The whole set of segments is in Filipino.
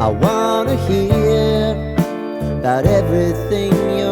I wanna hear about everything you're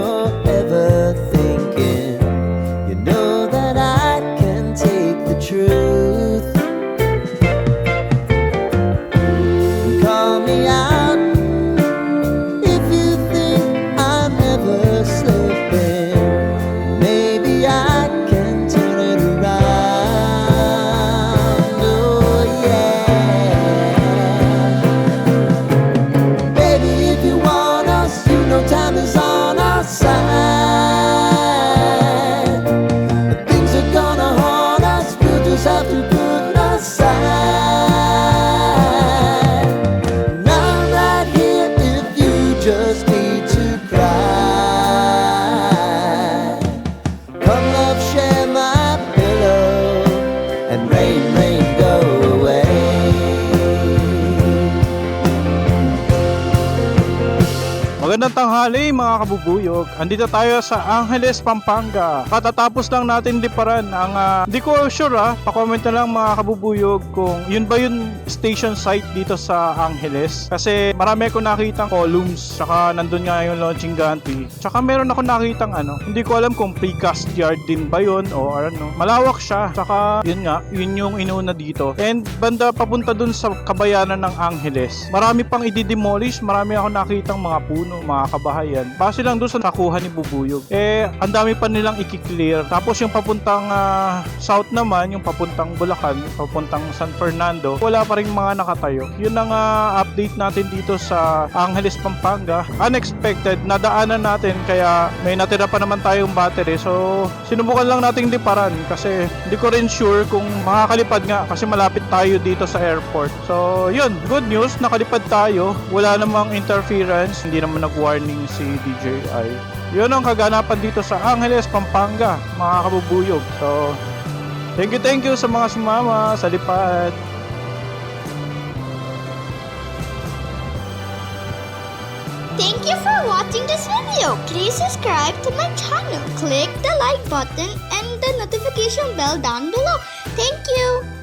Magandang tanghali mga kabubuyog. Andito tayo sa Angeles, Pampanga. Katatapos lang natin liparan ang ah, hindi ko sure ah, pa-comment na lang mga kabubuyog kung yun ba yung station site dito sa Angeles. Kasi marami ako nakitang columns, tsaka nandun nga yung launching gantry. Tsaka meron ako nakitang ano, hindi ko alam kung precast yard din ba yun o ano. Malawak siya. Tsaka yun nga, yun yung inuuna dito. And banda papunta dun sa kabayanan ng Angeles. Marami pang i-demolish, marami ako nakitang mga puno, mga kabahayan. Base lang doon sa nakuha ni Bubuyog. Eh, ang dami pa nilang i-clear. Tapos yung papuntang ah, south naman, yung papuntang Bulacan, papuntang San Fernando, wala pa rin mga nakatayo. Yun ang ah, update natin dito sa Angeles, Pampanga. Unexpected, nadaanan natin kaya may natira pa naman tayong battery. So, sinubukan lang nating liparan kasi hindi ko rin sure kung makakalipad nga kasi malapit tayo dito sa airport. So, yun, good news, nakalipad tayo. Wala namang interference, hindi naman nag-warning si DJI. Yun ang kaganapan dito sa Angeles, Pampanga, mga kabubuyog. So, thank you, thank you sa mga sumama sa lipad. Thank you for watching this video. Please subscribe to my channel. Click the like button and the notification bell down below. Thank you.